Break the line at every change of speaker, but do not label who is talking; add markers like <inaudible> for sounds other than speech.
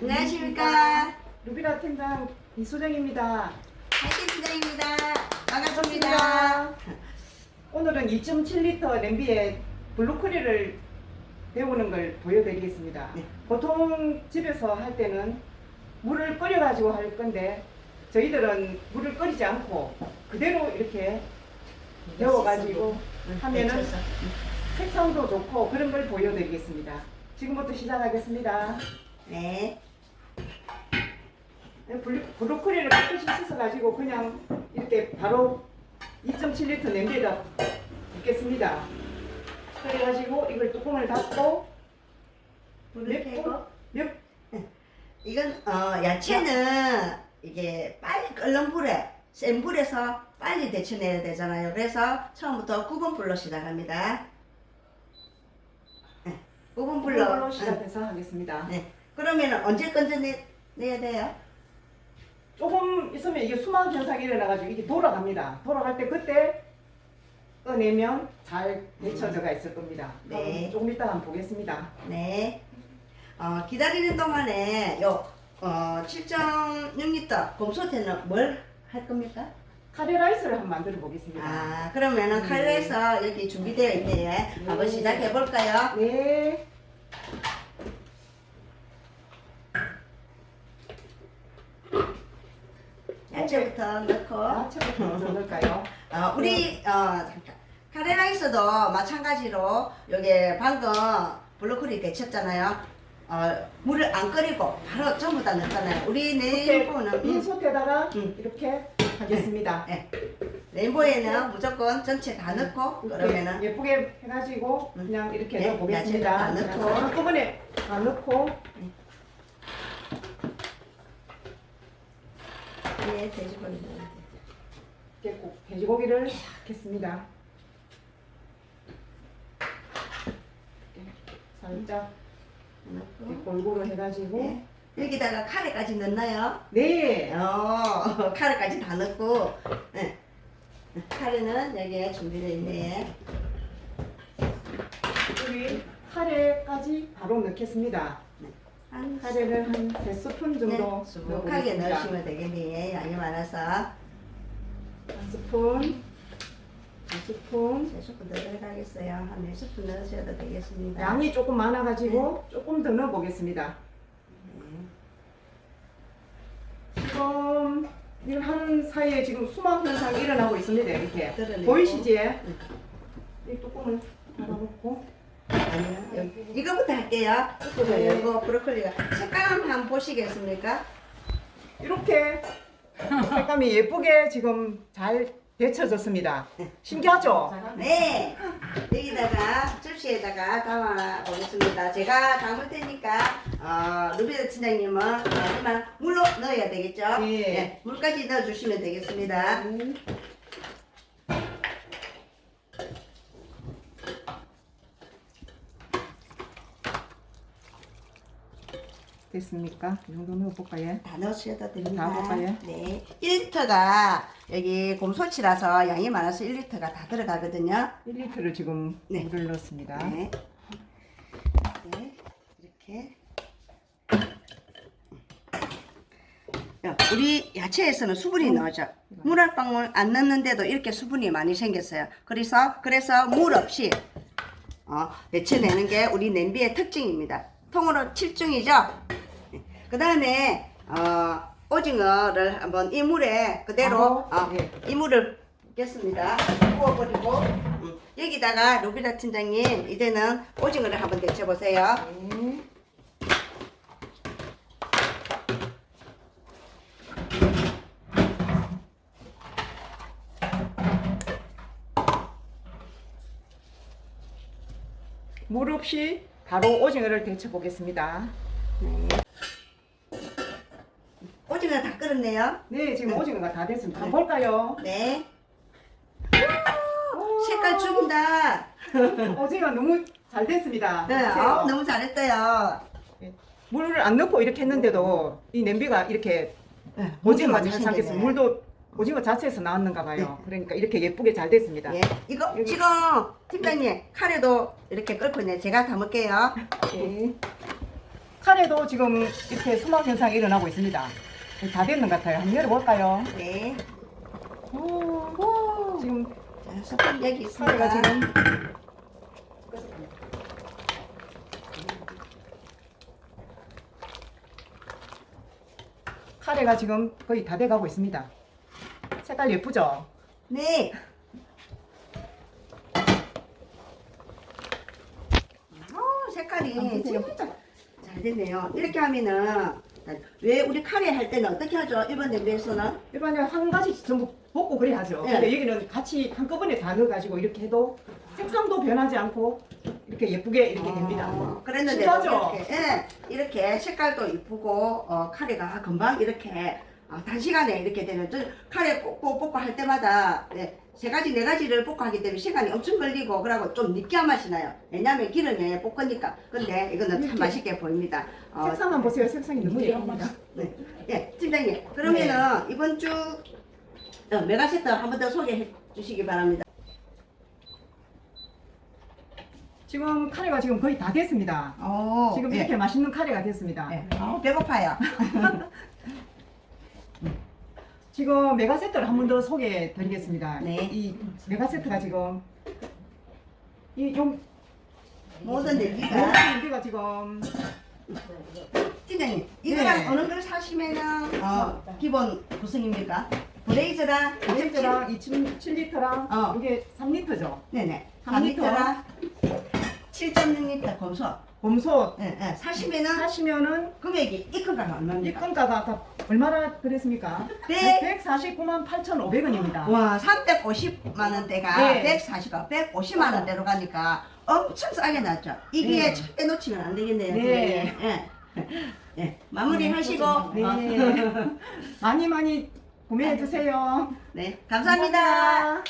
안녕하십니까.
루비라 팀장 이수정입니다.
하이팅 팀장입니다. 반갑습니다.
오늘은 2.7리터 냄비에 블루크리를 데우는 걸 보여드리겠습니다.
네.
보통 집에서 할 때는 물을 끓여가지고 할 건데 저희들은 물을 끓이지 않고 그대로 이렇게 데워가지고 하면은
데쳐서.
색상도 좋고 그런 걸 보여드리겠습니다. 지금부터 시작하겠습니다.
네.
블루- 브로콜리를 깨끗이 씻어가지고 그냥 이렇게 바로 2.7리터 냄비에다 붓겠습니다. 그래가지고 이걸 뚜껑을 닫고
불을 켜고.
몇
이건 어, 야채는 이게 빨리 끓는 불에 센 불에서 빨리 데쳐내야 되잖아요. 그래서 처음부터 9분 불로 시작합니다. 네, 9분 불로.
불로
응.
시작해서 하겠습니다.
네. 그러면 언제 건져내 내야 돼요?
조금 있으면 이게 수막 현상이 일어나가지고 이게 돌아갑니다. 돌아갈 때 그때 꺼내면 잘 데쳐져가 있을 겁니다.
네.
조금 이따 한번 보겠습니다.
네. 어, 기다리는 동안에 요 어, 7.6리터 곰소태는 뭘 할 겁니까?
카레라이스를 한번 만들어 보겠습니다.
아, 그러면은
네.
칼에서 여기 준비되어 있네요. 한번
네.
시작해 볼까요?
네.
야채부터 넣고.
야채부터 먼저 넣을까요?
어, 우리 어, 잠깐. 카레라이스도 마찬가지로 여기 방금 블로콜리 데쳤잖아요. 어, 물을 안 끓이고 바로 전부 다 넣었잖아요. 우리
이렇게
네이버는
빈 솥에다가
음.
이렇게 하겠습니다.
네. 레인보에는 무조건 전체 다 넣고
이렇게
그러면은
예쁘게 해가지고
음.
그냥 이렇게
네,
넣어보겠습니다.
야채도 다 넣고.
그냥 한꺼번에 다 넣고
예, 돼지고기 넣어야 돼.
이렇게 꼭 돼지고기를 넣겠습니다. 이렇게 살짝 이렇게
넣고.
골고루 해가지고
네. 여기다가 카레까지 넣나요?
네.
어, <laughs> 카레까지 다 넣고. 네. 카레는 여기에 준비되어 있네.
여기 카레까지 바로 넣겠습니다.
한
카레를 한 3스푼 정도
네, 수북하게
넣어보겠습니다.
넣으시면 되겠네. 양이 많아서.
한 스푼, 두 스푼.
세 스푼 더 들어가겠어요. 한네 스푼 넣으셔도 되겠습니다.
양이 조금 많아가지고 조금 더 넣어보겠습니다.
네.
지금 하는 사이에 지금 수막 현상이 일어나고 있습니다. 이렇게
드러내고.
보이시지? 이 뚜껑을 닫아놓고.
이거부터 할게요.
네.
이거 브로콜리가 색감 한번 보시겠습니까?
이렇게 색감이 예쁘게 지금 잘 데쳐졌습니다. 신기하죠?
네. 여기다가 접시에다가 담아 보겠습니다. 제가 담을 테니까 어, 루비드 팀장님은 하지만 물로 넣어야 되겠죠?
네.
물까지 넣어주시면 되겠습니다.
음. 됐습니까? 이 정도 넣어볼까요?
다 넣으셔도 됩니다.
다 넣을까요?
네. 1리터가 여기 곰소치라서 양이 많아서 1리터가 다 들어가거든요.
1리터를 지금
네.
물을 넣었습니다.
네. 네. 이렇게. 야, 우리 야채에서는 수분이 나오죠. 물한 방울 안 넣는데도 이렇게 수분이 많이 생겼어요. 그래서 그래서 물 없이 어, 데쳐내는 게 우리 냄비의 특징입니다. 통으로 7중이죠. 그 다음에 어, 오징어를 한번 이 물에 그대로
아,
어,
예.
이 물을 붓겠습니다. 부어버리고 음, 여기다가 로비다 팀장님 이제는 오징어를 한번 데쳐보세요.
네. 물 없이 바로 오징어를 데쳐 보겠습니다.
네. 끓었네요.
네, 지금 오징어가 다 됐습니다. 한번 볼까요?
네. 색깔 죽인다.
오징어 너무 잘 됐습니다.
네,
보세요.
어, 너무 잘했어요.
물을 안 넣고 이렇게 했는데도 이 냄비가 이렇게
네,
오징어가 잘.
생겼네.
물도 오징어 자체에서 나왔는가 봐요. 그러니까 이렇게 예쁘게 잘 됐습니다.
예, 이거
여기.
지금 팀장님 카레도 이렇게 끓고 있네. 제가 담을게요.
네. 카레도 지금 이렇게 수막 현상이 일어나고 있습니다. 다 됐는 것 같아요. 한번 열어볼까요?
네.
오,
오,
지금
자, 스푼 여기 있습니다.
카레가 지금 카레가 지금 거의 다 돼가고 있습니다. 색깔 예쁘죠?
네. 어, 색깔이 진짜 잘 됐네요. 이렇게 하면은 왜 우리 카레 할 때는 어떻게 하죠? 일본 냄비에서는
일반적으로 한 가지 전부 볶고 그래 하죠.
네.
근데 여기는 같이 한꺼번에 다 넣어가지고 이렇게 해도 색상도 변하지 않고 이렇게 예쁘게 이렇게 됩니다.
어, 그랬는데
신기하죠?
이렇게, 예, 이렇게 색깔도 이쁘고 어, 카레가 금방 이렇게 어, 단시간에 이렇게 저 카레 볶고 볶고 할 때마다 네, 세 가지 네 가지를 볶고 하기 때문에 시간이 엄청 걸리고 그러고 좀 느끼한 맛이 나요. 왜냐하면 기름에 볶으니까. 근데 이거는 참. 맛있게 보입니다. 어,
색상만 보세요. 색상이 너무 예쁩니다.
네. 예, 팀장님. 그러면은 이번 주 어, 메가 세트 한 번 더 소개해 주시기 바랍니다.
지금 카레가 지금 거의 다 됐습니다.
오,
지금 이렇게 맛있는 카레가 됐습니다.
예. 어, 배고파요. <laughs>
지금 메가 세트를 한 번 더 소개해 드리겠습니다.
네.
이 메가 세트가 지금 이용
모든 냄비가
우리가 지금
팀장님 이거랑
네.
어느 걸 사시면은 어, 기본 구성입니까? 브레이즈랑
브레이즈랑 2.7리터랑
어.
이게 3리터죠.
네네
삼 리터.
3리터랑 7.6리터 검소
곰소
예, 예. 사시면은
사시면은
금액이 입금가가 얼마입니까?
입금가가 다 얼마나 그랬습니까?
백.
149만 8,500원입니다.
와 350만 원대가
네.
140가 150만 원대로 가니까 엄청 싸게 났죠. 이게
네.
절대 놓치면 안 되겠네요.
네.
예. 예. 마무리 하시고
네.
어,
많이 많이 구매해 주세요.
네.
감사합니다.